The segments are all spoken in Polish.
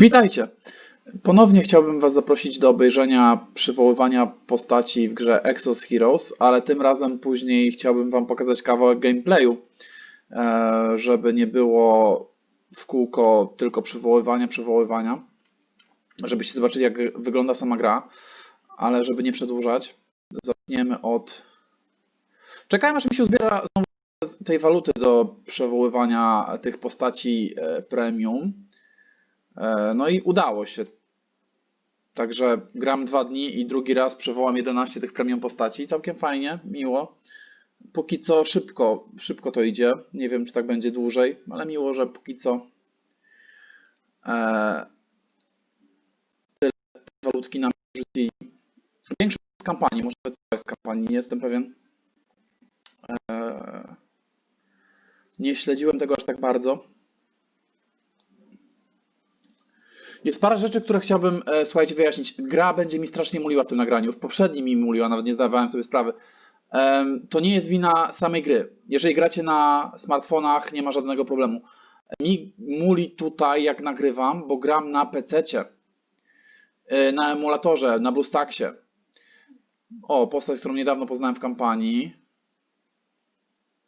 Witajcie! Ponownie chciałbym Was zaprosić do obejrzenia przywoływania postaci w grze Exos Heroes, ale tym razem później chciałbym Wam pokazać kawałek gameplayu, e, żeby nie było w kółko tylko przywoływania, przywoływania, żebyście zobaczyli jak wygląda sama gra, ale żeby nie przedłużać, zaczniemy od... Czekajmy aż mi się uzbiera tej waluty do przywoływania tych postaci e, premium. E, No i udało się. Także gram dwa dni i drugi raz przywołam 11 tych premium postaci. Całkiem fajnie, miło. Póki co szybko, szybko to idzie. Nie wiem, czy tak będzie dłużej, ale miło, że póki co e, tyle walutki nam rzucili. Większość z kampanii, może cała z kampanii, nie jestem pewien. E, nie śledziłem tego aż tak bardzo. Jest parę rzeczy, które chciałbym, e, słuchajcie, wyjaśnić. Gra będzie mi strasznie muliła w tym nagraniu. W poprzednim mi muliła, nawet nie zdawałem sobie sprawy. Em, To nie jest wina samej gry. Jeżeli gracie na smartfonach, nie ma żadnego problemu. Mi muli tutaj, jak nagrywam, bo gram na PC-cie, e, na emulatorze, na BlueStacksie. O, postać, którą niedawno poznałem w kampanii.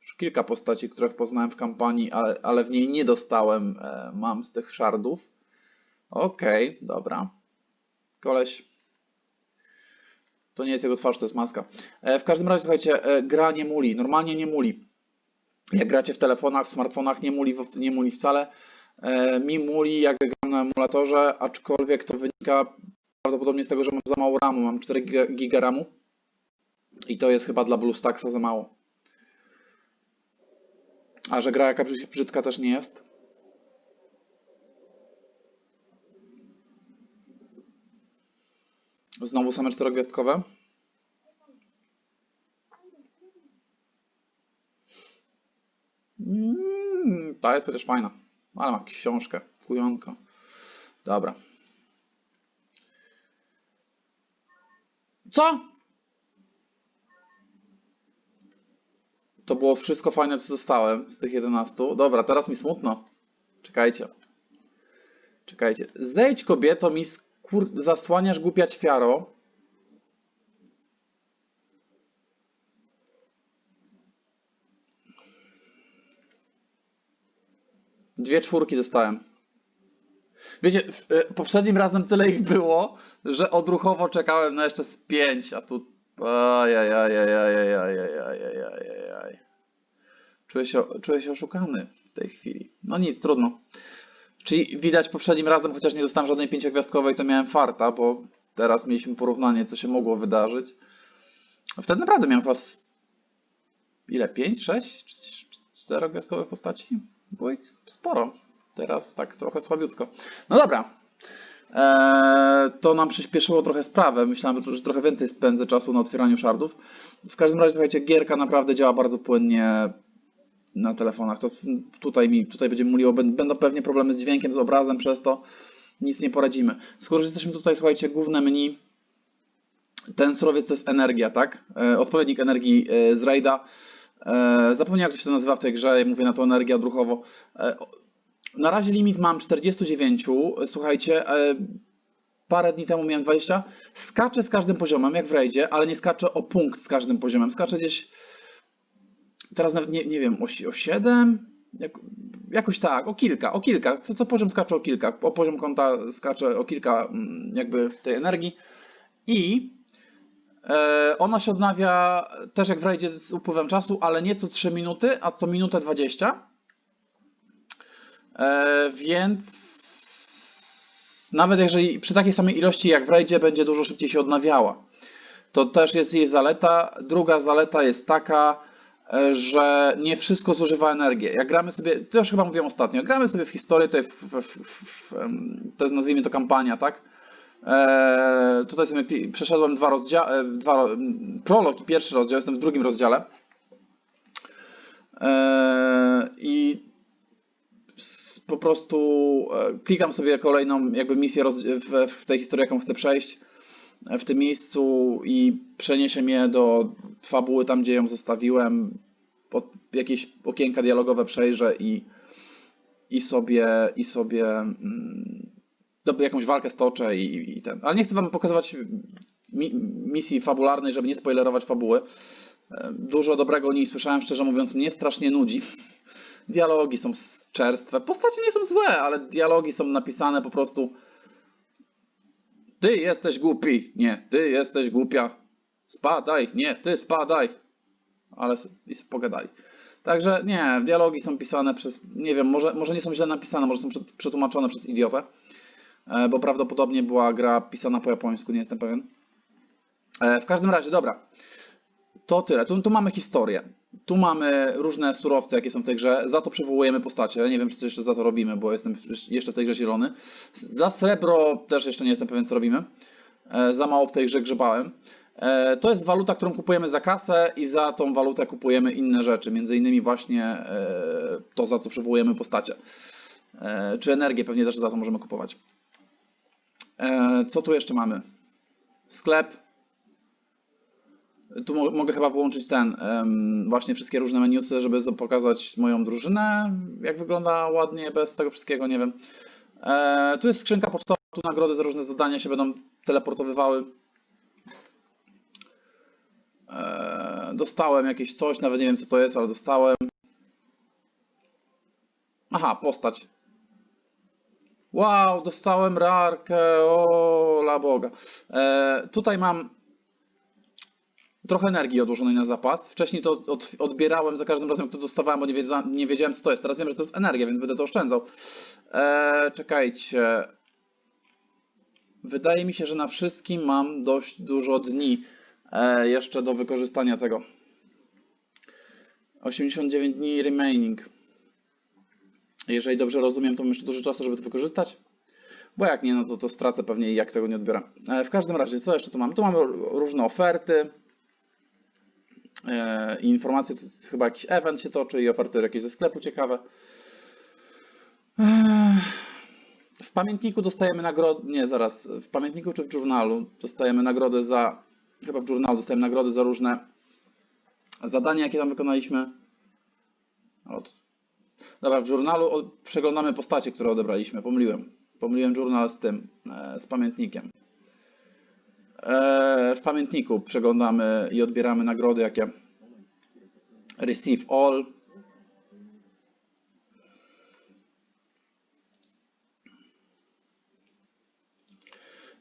Już kilka postaci, których poznałem w kampanii, ale, ale w niej nie dostałem, e, mam z tych szardów. Okej, dobra. Koleś. To nie jest jego twarz, to jest maska. E, w każdym razie, słuchajcie, e, gra nie muli. Normalnie nie muli. Jak gracie w telefonach, w smartfonach, nie muli, nie muli wcale. E, mi muli, jak gram na emulatorze, aczkolwiek to wynika prawdopodobnie z tego, że mam za mało RAMu. Mam 4 giga, RAMu. I to jest chyba dla BlueStacksa za mało. A że gra jakaś brzydka też nie jest. Znowu same czterogwiazdkowe. Mm, ta jest chociaż fajna. Ale ma książkę. Fujonka. Dobra. Co? To było wszystko fajne, co dostałem z tych 11. Dobra, teraz mi smutno. Czekajcie. Czekajcie. Zejdź kobieto mi z kur... zasłaniasz głupia ćwiaro. Dwie czwórki dostałem. Wiecie, e, poprzednim razem tyle ich było, że odruchowo czekałem na jeszcze z pięć, a tu... Czuję się, czuję się oszukany w tej chwili. No nic, trudno. Czyli widać poprzednim razem, chociaż nie dostałem żadnej pięciogwiazdkowej, to miałem farta, bo teraz mieliśmy porównanie, co się mogło wydarzyć. Wtedy naprawdę miałem z... ile? 5, 6, 4 gwiazdkowe postaci? Było ich sporo. Teraz tak trochę słabiutko. No dobra. Eee, to nam przyspieszyło trochę sprawę. Myślałem, że trochę więcej spędzę czasu na otwieraniu shardów. W każdym razie, słuchajcie, gierka naprawdę działa bardzo płynnie na telefonach. To tutaj mi tutaj będzie muliło, Bę- będą pewnie problemy z dźwiękiem, z obrazem, przez to nic nie poradzimy. Skoro jesteśmy tutaj, słuchajcie, główne menu. Ten surowiec to jest energia, tak? E, odpowiednik energii e, z Raida. E, zapomniałem, jak to się nazywa w tej grze, mówię na to energia odruchowo. Na razie limit mam 49. Słuchajcie, parę dni temu miałem 20. Skaczę z każdym poziomem, jak w Raidzie, ale nie skaczę o punkt z każdym poziomem. Skaczę gdzieś teraz nawet nie, nie wiem, o, o 7? Jak, jakoś tak, o kilka, o kilka. Co, co poziom skacze o kilka. O poziom konta skacze o kilka mm, jakby tej energii. I e, ona się odnawia też jak w rajdzie z upływem czasu, ale nie co 3 minuty, a co minutę 20. E, więc nawet jeżeli przy takiej samej ilości jak w rajdzie będzie dużo szybciej się odnawiała. To też jest jej zaleta. Druga zaleta jest taka, że nie wszystko zużywa energię. Jak gramy sobie, to już chyba mówiłem ostatnio, jak gramy sobie w historię, to, w, w, w, to jest nazwijmy to kampania, tak? E, tutaj sobie przeszedłem dwa rozdziały, dwa, ro- m, prolog i pierwszy rozdział, jestem w drugim rozdziale. E, I po prostu e, klikam sobie kolejną jakby misję w, w tej historii, jaką chcę przejść e, w tym miejscu i przeniesie mnie do fabuły tam, gdzie ją zostawiłem. Pod jakieś okienka dialogowe przejrzę i, i sobie, i sobie mm, jakąś walkę stoczę i, i ten. Ale nie chcę wam pokazywać mi, misji fabularnej, żeby nie spoilerować fabuły. Dużo dobrego o niej słyszałem, szczerze mówiąc, mnie strasznie nudzi. Dialogi są czerstwe. Postacie nie są złe, ale dialogi są napisane po prostu. Ty jesteś głupi. Nie, ty jesteś głupia. Spadaj. Nie, ty spadaj. Ale i pogadali. Także nie, dialogi są pisane przez. Nie wiem, może, może nie są źle napisane, może są przet- przetłumaczone przez idiotę. E, Bo prawdopodobnie była gra pisana po japońsku, nie jestem pewien. E, W każdym razie, dobra. To tyle. Tu, tu mamy historię. Tu mamy różne surowce, jakie są w tej grze. Za to przywołujemy postacie. Nie wiem, czy coś jeszcze za to robimy, bo jestem jeszcze w tej grze zielony. Za srebro też jeszcze nie jestem pewien, co robimy. E, Za mało w tej grze grzebałem. E, To jest waluta, którą kupujemy za kasę i za tą walutę kupujemy inne rzeczy. Między innymi właśnie e, to, za co przywołujemy postacie. Czy energię pewnie też za to możemy kupować. Co tu jeszcze mamy? Sklep. Tu mo mogę chyba włączyć ten, em, właśnie wszystkie różne menusy, żeby pokazać moją drużynę, jak wygląda ładnie, bez tego wszystkiego, nie wiem. E, tu jest skrzynka pocztowa, tu nagrody za różne zadania się będą teleportowywały. E, dostałem jakieś coś, nawet nie wiem co to jest, ale dostałem. Aha, postać. Wow, dostałem rarkę, o la boga. E, tutaj mam trochę energii odłożonej na zapas. Wcześniej to od, odbierałem za każdym razem, jak to dostawałem, bo nie, wiedza, nie wiedziałem, co to jest. Teraz wiem, że to jest energia, więc będę to oszczędzał. Eee, czekajcie. Wydaje mi się, że na wszystkim mam dość dużo dni e, jeszcze do wykorzystania tego. 89 dni remaining. Jeżeli dobrze rozumiem, to mam jeszcze dużo czasu, żeby to wykorzystać. Bo jak nie, no to, to stracę pewnie i jak tego nie odbieram. E, w każdym razie, co jeszcze tu mamy? Tu mamy różne oferty. E, informacje, to chyba jakiś event się toczy i oferty jakieś ze sklepu ciekawe. Ech, W pamiętniku dostajemy nagrodę, nie zaraz, w pamiętniku czy w journalu dostajemy nagrodę za, chyba w journalu dostajemy nagrody za różne zadania, jakie tam wykonaliśmy. Dobra, w journalu o- przeglądamy postacie, które odebraliśmy, pomyliłem. Pomyliłem journal z tym, e, z pamiętnikiem. E, W pamiętniku przeglądamy i odbieramy nagrody, jakie Receive All.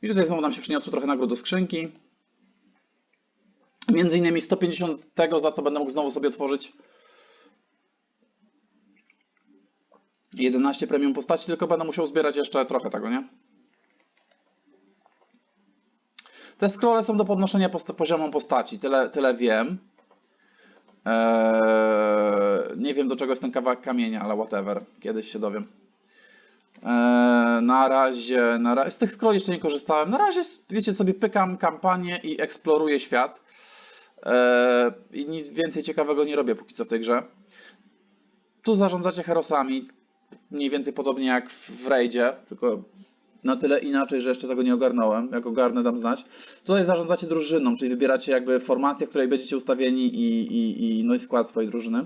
I tutaj znowu nam się przyniosło trochę nagród do skrzynki. Między innymi 150 tego, za co będę mógł znowu sobie otworzyć 11 premium postaci, tylko będę musiał zbierać jeszcze trochę tego, nie? Te scrolle są do podnoszenia poziomu postaci, tyle, tyle wiem. Eee, nie wiem do czego jest ten kawałek kamienia, ale whatever, kiedyś się dowiem. Eee, na razie, na razie, z tych scrolli jeszcze nie korzystałem. Na razie, wiecie sobie, pykam kampanię i eksploruję świat. Eee, I nic więcej ciekawego nie robię póki co w tej grze. Tu zarządzacie herosami, mniej więcej podobnie jak w Raidzie, tylko na tyle inaczej, że jeszcze tego nie ogarnąłem. Jak ogarnę, dam znać. Tutaj zarządzacie drużyną, czyli wybieracie jakby formację, w której będziecie ustawieni i, i, i no i skład swojej drużyny.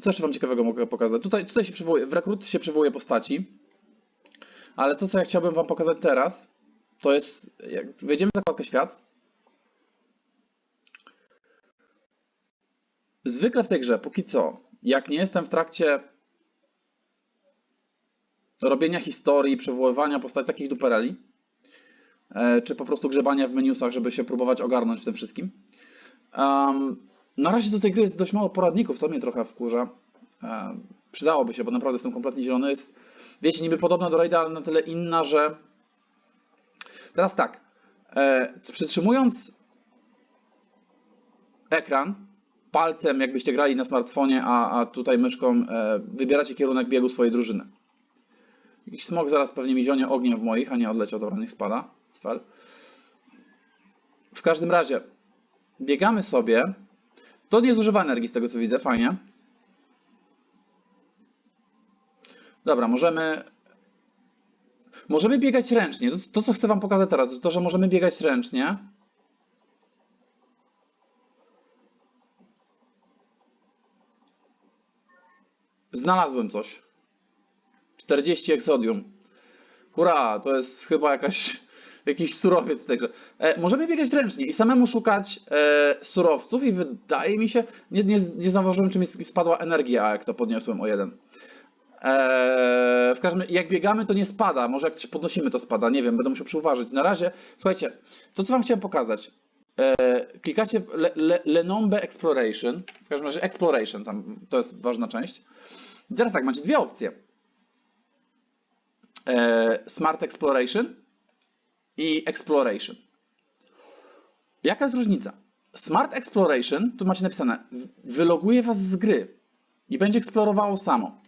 Co jeszcze Wam ciekawego mogę pokazać? Tutaj, tutaj się przywołuje, w rekrut się przywołuje postaci, ale to, co ja chciałbym Wam pokazać teraz, to jest, jak wejdziemy w zakładkę świat, zwykle w tej grze, póki co, jak nie jestem w trakcie robienia historii, przywoływania postaci takich dupereli, e, czy po prostu grzebania w menusach, żeby się próbować ogarnąć w tym wszystkim. Um, na razie do tej gry jest dość mało poradników, to mnie trochę wkurza. E, przydałoby się, bo naprawdę jestem kompletnie zielony. Jest, wiecie, niby podobna do Raida, ale na tyle inna, że... Teraz tak, e, przytrzymując ekran, palcem, jakbyście grali na smartfonie, a, a tutaj myszką e, wybieracie kierunek biegu swojej drużyny. Jakiś smok zaraz pewnie mi zionie ogniem w moich, a nie odleciał, dobra, niech spada. Cfel. W każdym razie, biegamy sobie. To nie zużywa energii z tego co widzę, fajnie. Dobra, możemy... Możemy biegać ręcznie. To, to co chcę Wam pokazać teraz, to, że możemy biegać ręcznie. Znalazłem coś. 40 eksodium. Hurra, to jest chyba jakaś, jakiś surowiec grze. E, możemy biegać ręcznie i samemu szukać e, surowców i wydaje mi się, nie, nie, nie zauważyłem czy mi spadła energia, jak to podniosłem o jeden. E, w każdym jak biegamy, to nie spada. Może jak się podnosimy, to spada. Nie wiem, będę musiał przyuważyć. Na razie, słuchajcie, to co wam chciałem pokazać. E, klikacie Le, Le, Lenombe Exploration. W każdym razie Exploration, tam to jest ważna część. I teraz tak, macie dwie opcje. E, Smart Exploration i Exploration. Jaka jest różnica? Smart Exploration, tu macie napisane, wyloguje was z gry i będzie eksplorowało samo.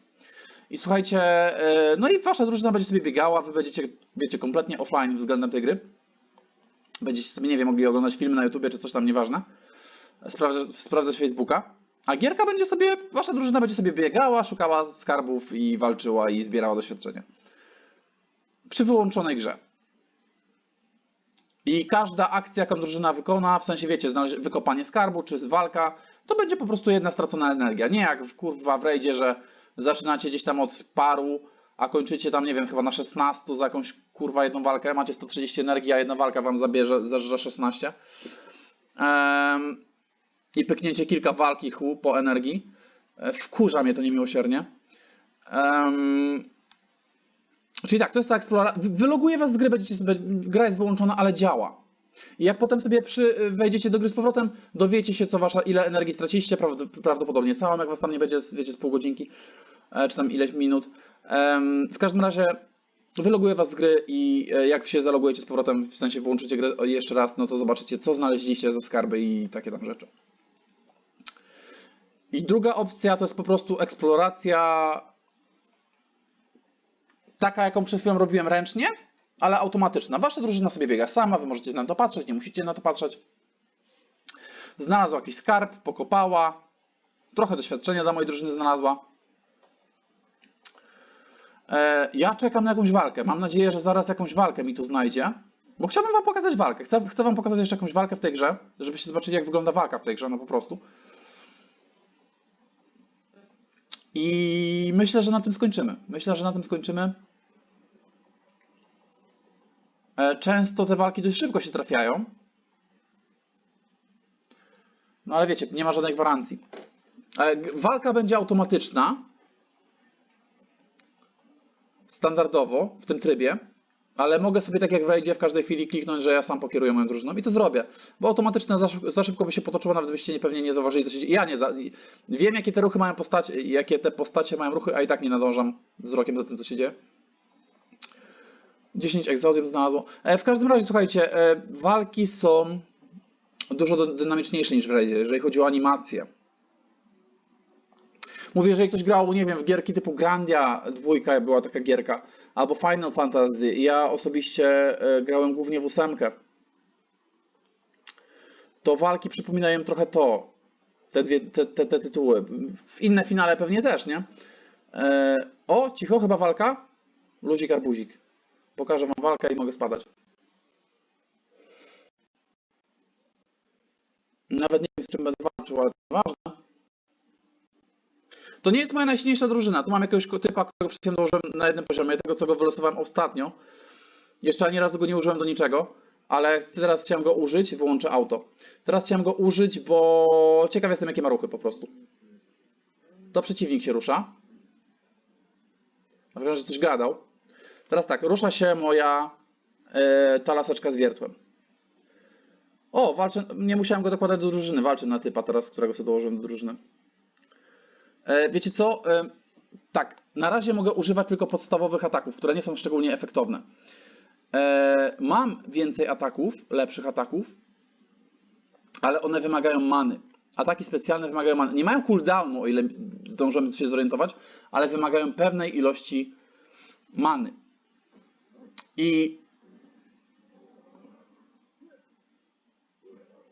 I słuchajcie, e, no i wasza drużyna będzie sobie biegała, wy będziecie, wiecie, kompletnie offline względem tej gry. Będziecie sobie, nie wiem, mogli oglądać filmy na YouTubie czy coś tam, nieważne. Sprawdzać, sprawdzać Facebooka. A gierka będzie sobie, wasza drużyna będzie sobie biegała, szukała skarbów i walczyła i zbierała doświadczenie. Przy wyłączonej grze. I każda akcja, jaką drużyna wykona, w sensie wiecie, wykopanie skarbu czy walka, to będzie po prostu jedna stracona energia. Nie jak w kurwa w rejdzie, że zaczynacie gdzieś tam od paru, a kończycie tam, nie wiem, chyba na 16 za jakąś kurwa jedną walkę, macie 130 energii, a jedna walka wam zabierze, zażre 16. Em, I pyknięcie kilka walki chłu po energii. E, Wkurza mnie to niemiłosiernie. Em, Czyli tak, to jest ta eksploracja. Wyloguje was z gry, będziecie sobie, gra jest wyłączona, ale działa. I jak potem sobie przy, wejdziecie do gry z powrotem, dowiecie się, co wasza, ile energii straciliście, prawd- prawdopodobnie całą, jak was tam nie będzie, wiecie, z pół godzinki, e, czy tam ileś minut. Em, W każdym razie wyloguje was z gry i e, jak się zalogujecie z powrotem, w sensie wyłączycie grę jeszcze raz, no to zobaczycie, co znaleźliście za skarby i takie tam rzeczy. I druga opcja to jest po prostu eksploracja taka, jaką przed chwilą robiłem ręcznie, ale automatyczna. Wasza drużyna sobie biega sama, wy możecie na to patrzeć, nie musicie na to patrzeć. Znalazła jakiś skarb, pokopała, trochę doświadczenia dla mojej drużyny znalazła. E, ja czekam na jakąś walkę. Mam nadzieję, że zaraz jakąś walkę mi tu znajdzie. Bo chciałbym wam pokazać walkę. Chcę, chcę wam pokazać jeszcze jakąś walkę w tej grze, żebyście zobaczyli, jak wygląda walka w tej grze, no po prostu. I myślę, że na tym skończymy. Myślę, że na tym skończymy. E, Często te walki dość szybko się trafiają. No ale wiecie, nie ma żadnej gwarancji. E, Walka będzie automatyczna. Standardowo w tym trybie. Ale mogę sobie tak jak wejdzie w każdej chwili kliknąć, że ja sam pokieruję moją drużyną i to zrobię. Bo automatyczna za, szyb- za szybko by się potoczyło, nawet byście nie, pewnie nie zauważyli, co się dzieje. Ja nie za, wiem, jakie te ruchy mają postacie, jakie te postacie mają ruchy, a i tak nie nadążam wzrokiem za tym, co się dzieje. 10 egzodium znalazło. E, W każdym razie, słuchajcie, e, walki są dużo dy- dynamiczniejsze niż w Raidzie, jeżeli chodzi o animację. Mówię, jeżeli ktoś grał, nie wiem, w gierki typu Grandia, dwójka była taka gierka, albo Final Fantasy. Ja osobiście e, grałem głównie w ósemkę. To walki przypominają trochę to. Te, dwie, te, te, te tytuły. W inne finale pewnie też, nie? E, o, cicho, chyba walka. Luzik arbuzik. Pokażę wam walkę i mogę spadać. Nawet nie wiem, z czym będę walczył, ale to ważne. To nie jest moja najsilniejsza drużyna. Tu mam jakiegoś typa, którego przed chwilą dołożyłem na jednym poziomie, tego co go wylosowałem ostatnio. Jeszcze ani razu go nie użyłem do niczego, ale teraz chciałem go użyć, wyłączę auto. Teraz chciałem go użyć, bo ciekaw jestem jakie ma ruchy po prostu. To przeciwnik się rusza. Na że coś gadał. Teraz tak, rusza się moja e, ta laseczka z wiertłem. O, walczę, nie musiałem go dokładać do drużyny, walczę na typa teraz, którego sobie dołożyłem do drużyny. E, wiecie co? E, tak, na razie mogę używać tylko podstawowych ataków, które nie są szczególnie efektowne. E, mam więcej ataków, lepszych ataków, ale one wymagają many. Ataki specjalne wymagają many. Nie mają cooldownu, o ile zdążymy się zorientować, ale wymagają pewnej ilości many. I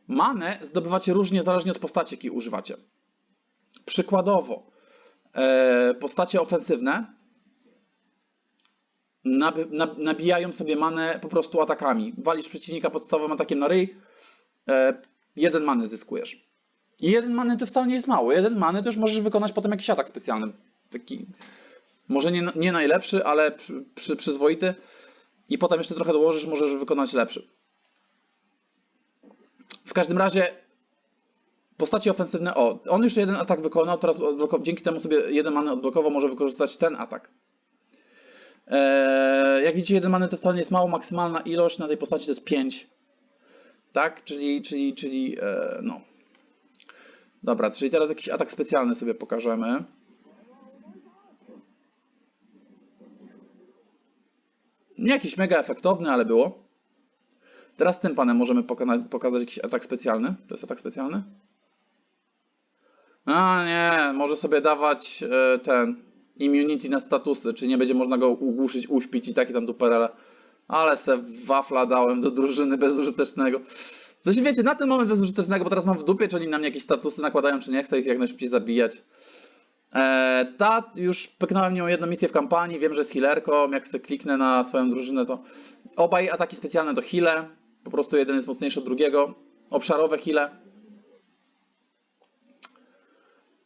manę zdobywacie różnie, zależnie od postaci, jakiej używacie. Przykładowo, e, postacie ofensywne nabijają sobie manę po prostu atakami. Walisz przeciwnika podstawowym atakiem na ryj, e, jeden many zyskujesz. I jeden many to wcale nie jest mało. Jeden many to już możesz wykonać potem jakiś atak specjalny taki może nie, nie najlepszy, ale przy, przy, przyzwoity i potem jeszcze trochę dołożysz, możesz wykonać lepszy. W każdym razie postaci ofensywne, o, on już jeden atak wykonał, teraz dzięki temu sobie jeden many odblokował, może wykorzystać ten atak. Eee, jak widzicie, jeden many to wcale nie jest mało, maksymalna ilość na tej postaci to jest 5. Tak, czyli, czyli, czyli, e, no. Dobra, czyli teraz jakiś atak specjalny sobie pokażemy. Nie jakiś mega efektowny, ale było. Teraz tym panem możemy pokazać jakiś atak specjalny. To jest atak specjalny? A nie, może sobie dawać e, ten immunity na statusy, czy nie będzie można go ugłuszyć, uśpić i takie tam duperele. Ale se wafla dałem do drużyny bezużytecznego. W sensie wiecie, na ten moment bezużytecznego, bo teraz mam w dupie, czy oni na mnie jakieś statusy nakładają, czy nie, chcę ich jak najszybciej zabijać. E, ta, już pyknąłem nią jedną misję w kampanii, wiem, że jest healerką, jak sobie kliknę na swoją drużynę, to obaj ataki specjalne to heale, po prostu jeden jest mocniejszy od drugiego, obszarowe heale.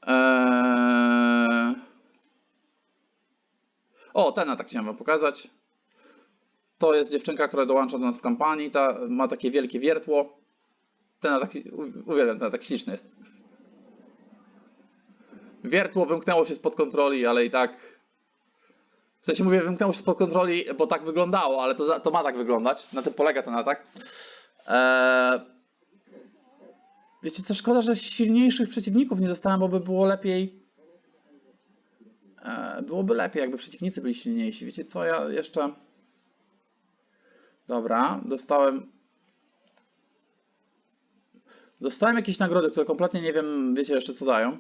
Eee... O, ten atak chciałem wam pokazać. To jest dziewczynka, która dołącza do nas w kampanii, ta ma takie wielkie wiertło. Ten atak, uwielbiam, ten atak śliczny jest. Wiertło wymknęło się spod kontroli, ale i tak. W sensie mówię, wymknęło się spod kontroli, bo tak wyglądało, ale to, to ma tak wyglądać. Na tym polega ten atak. Eee... Wiecie co, szkoda, że silniejszych przeciwników nie dostałem, bo by było lepiej. Eee, byłoby lepiej, jakby przeciwnicy byli silniejsi. Wiecie co, ja jeszcze. Dobra, dostałem. Dostałem jakieś nagrody, które kompletnie nie wiem, wiecie jeszcze co dają.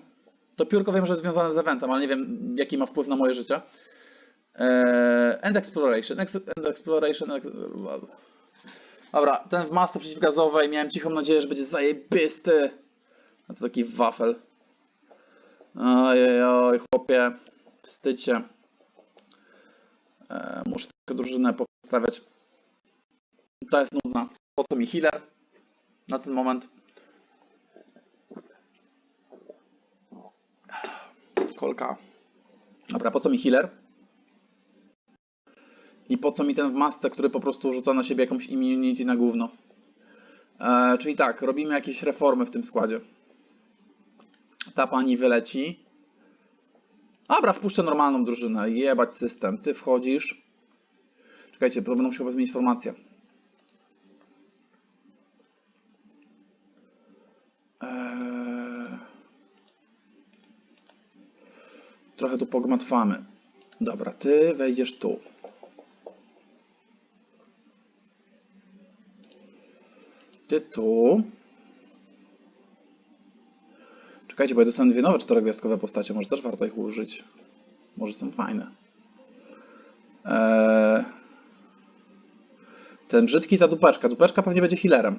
To piórko wiem, że jest związane z eventem, ale nie wiem jaki ma wpływ na moje życie. Eee, end Exploration. Ex end Exploration. Ex Dobra, ten w masce przeciwgazowej miałem cichą nadzieję, że będzie zajebisty. A to taki wafel. Ojej, oj, chłopie. Wstydźcie. Eee, muszę tylko drużynę poprawiać. Ta jest nudna. Po co mi healer? Na ten moment. Kolka. Dobra, po co mi healer? I po co mi ten w masce, który po prostu rzuca na siebie jakąś immunity na gówno? E, czyli tak, robimy jakieś reformy w tym składzie. Ta pani wyleci. Dobra, wpuszczę normalną drużynę. Jebać system. Ty wchodzisz. Czekajcie, to będę musiał zmienić formację. Eee... Trochę tu pogmatwamy. Dobra, ty wejdziesz tu. Ty tu. Czekajcie, bo ja dostałem dwie nowe czterogwiazdkowe postacie. Może też warto ich użyć. Może są fajne. Eee... Ten brzydki, ta dupeczka. Dupeczka pewnie będzie healerem.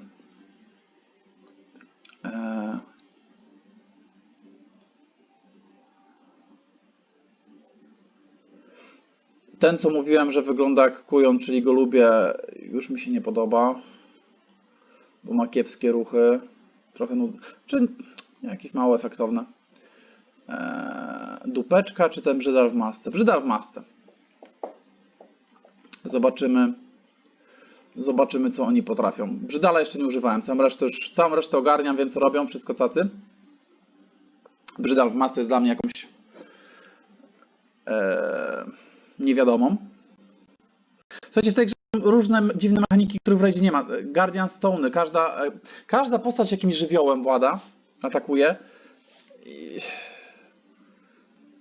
Eee... Ten, co mówiłem, że wygląda jak kujon, czyli go lubię, już mi się nie podoba bo ma kiepskie ruchy, trochę nud... czy jakieś mało efektowne. Eee, dupeczka czy ten brzydal w masce? Brzydal w masce. Zobaczymy. Zobaczymy, co oni potrafią. Brzydala jeszcze nie używałem, całą resztę już, całą resztę ogarniam, wiem co robią, wszystko cacy. Brzydal w masce jest dla mnie jakąś eee, niewiadomą. Słuchajcie, w tej grze różne dziwne mechaniki, których w rajdzie nie ma. Guardian Stone, każda, e, każda postać jakimś żywiołem włada, atakuje. I...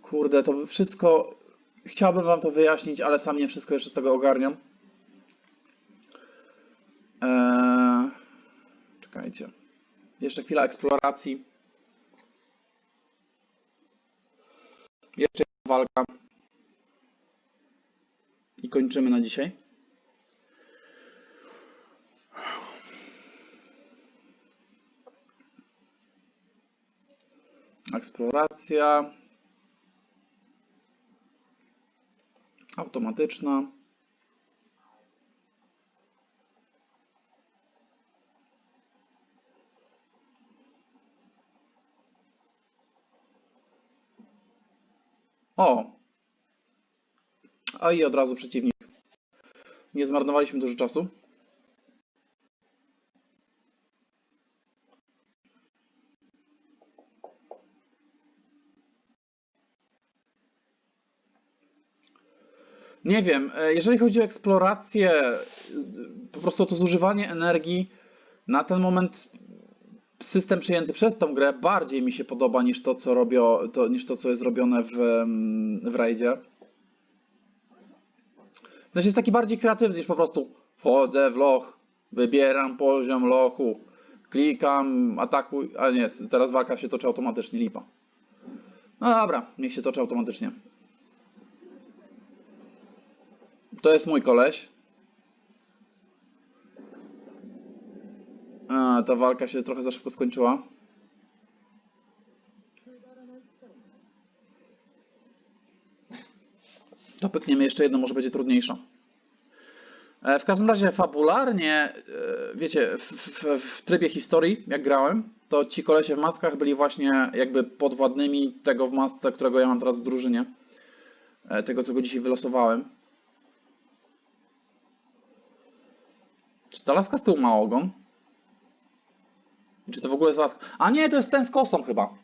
Kurde, to wszystko... Chciałbym wam to wyjaśnić, ale sam nie wszystko jeszcze z tego ogarniam. Eee... Czekajcie. Jeszcze chwila eksploracji. Jeszcze walka. Kończymy na dzisiaj. Eksploracja. Automatyczna. O! A i od razu przeciwnik. Nie zmarnowaliśmy dużo czasu. Nie wiem, e, jeżeli chodzi o eksplorację, e, po prostu to zużywanie energii, na ten moment system przyjęty przez tą grę bardziej mi się podoba niż to, co robią, to, niż to, co jest robione w, mm, w rajdzie. Sensie jest taki bardziej kreatywny niż po prostu wchodzę w loch, wybieram poziom lochu, klikam, atakuj, a nie, teraz walka się toczy automatycznie, lipa. No dobra, niech się toczy automatycznie. To jest mój koleś. A, ta walka się trochę za szybko skończyła. To pykniemy jeszcze jedno, może będzie trudniejsza. E, W każdym razie fabularnie, e, wiecie, w, w, w trybie historii, jak grałem, to ci kolesie w maskach byli właśnie jakby podwładnymi tego w masce, którego ja mam teraz w drużynie. E, Tego, co go dzisiaj wylosowałem. Czy ta laska z tyłu ma ogon? Czy to w ogóle jest laska? A nie, to jest ten z kosą chyba.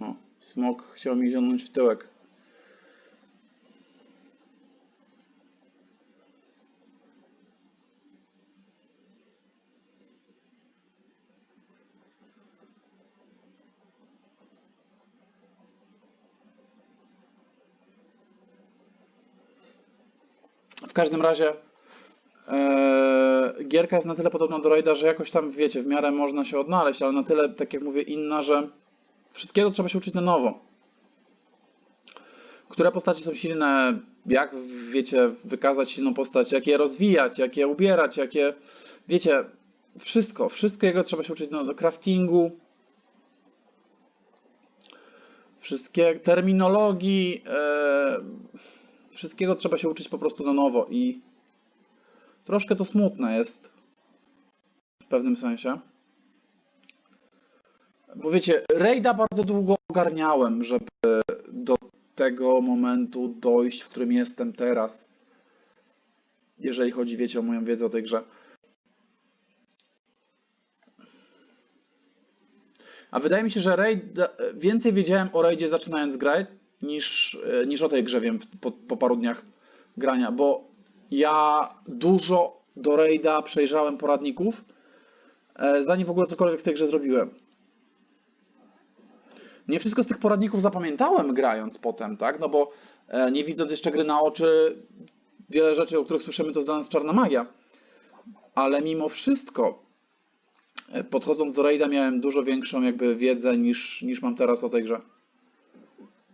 O, smok chciał mi zionąć w tyłek. W każdym razie e, gierka jest na tyle podobna do Raida, że jakoś tam, wiecie, w miarę można się odnaleźć, ale na tyle, tak jak mówię, inna, że wszystkiego trzeba się uczyć na nowo. Które postacie są silne, jak, wiecie, wykazać silną postać, jak je rozwijać, jak je ubierać, jak je, wiecie, wszystko, wszystkiego trzeba się uczyć no, do craftingu, wszystkie terminologii, e, wszystkiego trzeba się uczyć po prostu na nowo i troszkę to smutne jest w pewnym sensie. Bo wiecie, Raida bardzo długo ogarniałem, żeby do tego momentu dojść, w którym jestem teraz. Jeżeli chodzi, wiecie, o moją wiedzę o tej grze. A wydaje mi się, że Raid, więcej wiedziałem o Raidzie zaczynając grać, niż, niż o tej grze wiem po, po paru dniach grania, bo ja dużo do Raida przejrzałem poradników, e, zanim w ogóle cokolwiek w tej grze zrobiłem. Nie wszystko z tych poradników zapamiętałem grając potem, tak? No bo e, nie widząc jeszcze gry na oczy, wiele rzeczy, o których słyszymy, to jest dla nas czarna magia. Ale mimo wszystko, e, podchodząc do Raida, miałem dużo większą jakby wiedzę niż, niż mam teraz o tej grze.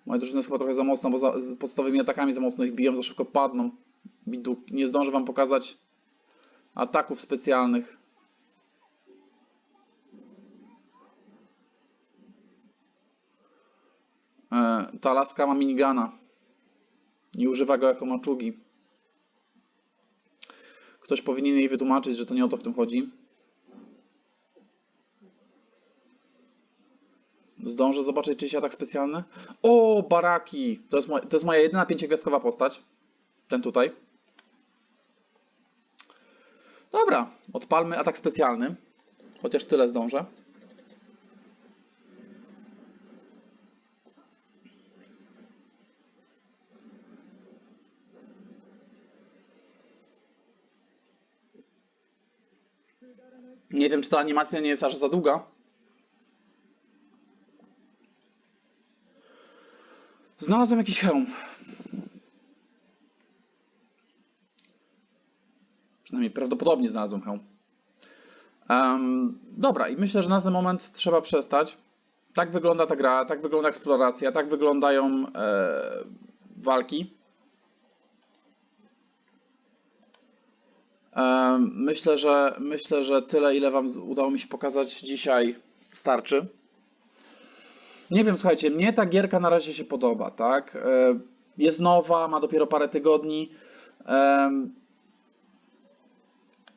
Moja drużyna jest chyba trochę za mocna, bo za, z podstawowymi atakami za mocno ich biją, za szybko padną. Nie zdążę wam pokazać ataków specjalnych. Ta laska ma minigana. Nie używa go jako maczugi. Ktoś powinien jej wytłumaczyć, że to nie o to w tym chodzi. Zdążę zobaczyć czyjś atak specjalny. O, baraki! To jest, moja, to jest moja jedyna pięciogwiazdkowa postać. Ten tutaj. Dobra, odpalmy atak specjalny. Chociaż tyle zdążę. Wiem, czy ta animacja nie jest aż za długa. Znalazłem jakiś hełm. Przynajmniej prawdopodobnie znalazłem hełm. Um, dobra, i myślę, że na ten moment trzeba przestać. Tak wygląda ta gra, tak wygląda eksploracja, tak wyglądają e, walki. Myślę, że myślę, że tyle, ile Wam udało mi się pokazać dzisiaj, starczy. Nie wiem, słuchajcie, mnie ta gierka na razie się podoba, tak? E, Jest nowa, ma dopiero parę tygodni.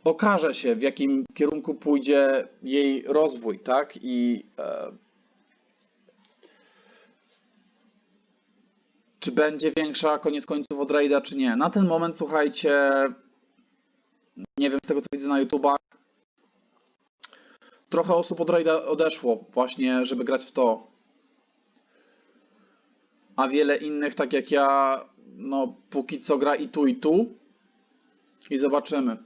Okaże się, w jakim kierunku pójdzie jej rozwój, tak? I e, czy będzie większa koniec końców od Raida, czy nie. Na ten moment, słuchajcie, nie wiem z tego co widzę na YouTubach, trochę osób od Raida odeszło właśnie, żeby grać w to. A wiele innych, tak jak ja, no póki co gra i tu, i tu. I zobaczymy.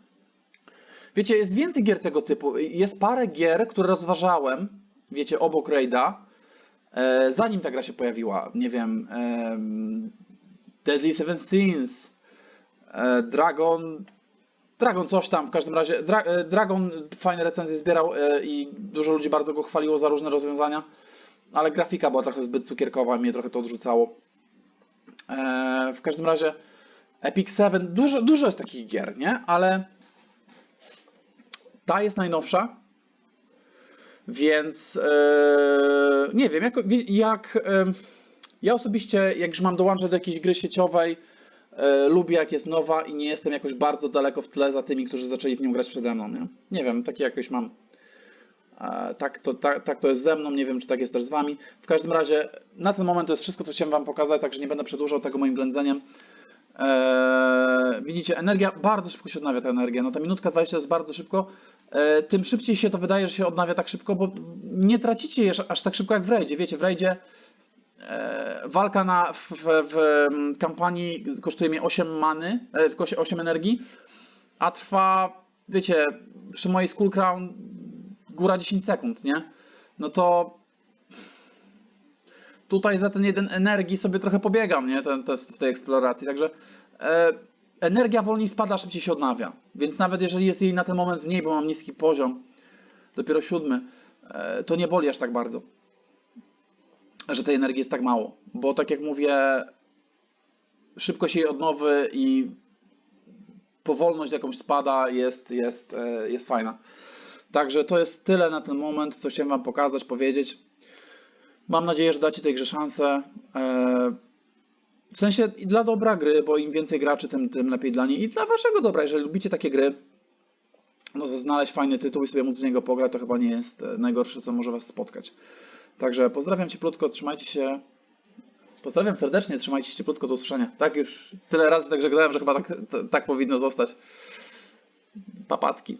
Wiecie, jest więcej gier tego typu. Jest parę gier, które rozważałem, wiecie, obok Raida, e, zanim ta gra się pojawiła. Nie wiem, em, Deadly Seven Sins, e, Dragon, Dragon coś tam, w każdym razie. Dra, e, Dragon fajne recenzje zbierał e, i dużo ludzi bardzo go chwaliło za różne rozwiązania, ale grafika była trochę zbyt cukierkowa, mnie trochę to odrzucało. E, w każdym razie Epic 7, dużo, dużo jest takich gier, nie? Ale ta jest najnowsza, więc nie wiem, jak, jak ja osobiście, jak już mam dołączyć do jakiejś gry sieciowej, lubię jak jest nowa i nie jestem jakoś bardzo daleko w tle za tymi, którzy zaczęli w nią grać przede mną, nie? Nie wiem, takie jakoś mam. E, tak, to, tak, tak to jest ze mną, nie wiem czy tak jest też z wami. W każdym razie na ten moment to jest wszystko, co chciałem wam pokazać, także nie będę przedłużał tego moim błędzeniem. Eee, widzicie, energia, bardzo szybko się odnawia ta energia. No ta minutka 20 jest bardzo szybko. Eee, tym szybciej się to wydaje, że się odnawia tak szybko, bo nie tracicie aż, tak szybko jak w rajdzie. Wiecie, w rajdzie walka na, w, w, kampanii kosztuje mnie 8 many, e, tylko 8 energii, a trwa, wiecie, przy mojej Skull Crown góra 10 sekund, nie? No to tutaj za ten jeden energii sobie trochę pobiegam, nie? Ten, ten, w tej eksploracji. Także e, energia wolniej spada, szybciej się odnawia. Więc nawet jeżeli jest jej na ten moment mniej, bo mam niski poziom, dopiero siódmy, e, to nie boli aż tak bardzo, że tej energii jest tak mało. Bo tak jak mówię, szybkość jej odnowy i powolność jakąś spada jest, jest, e, jest fajna. Także to jest tyle na ten moment, co chciałem Wam pokazać, powiedzieć. Mam nadzieję, że dacie tej grze szansę. E, W sensie i dla dobra gry, bo im więcej graczy, tym, tym lepiej dla niej. I dla Waszego dobra, jeżeli lubicie takie gry, no to znaleźć fajny tytuł i sobie móc w niego pograć, to chyba nie jest e, najgorsze, co może Was spotkać. Także pozdrawiam Cieplutko, trzymajcie się. Pozdrawiam serdecznie, trzymajcie się cieplutko, do usłyszenia. Tak już tyle razy także gadałem, że chyba tak, tak powinno zostać. Papatki.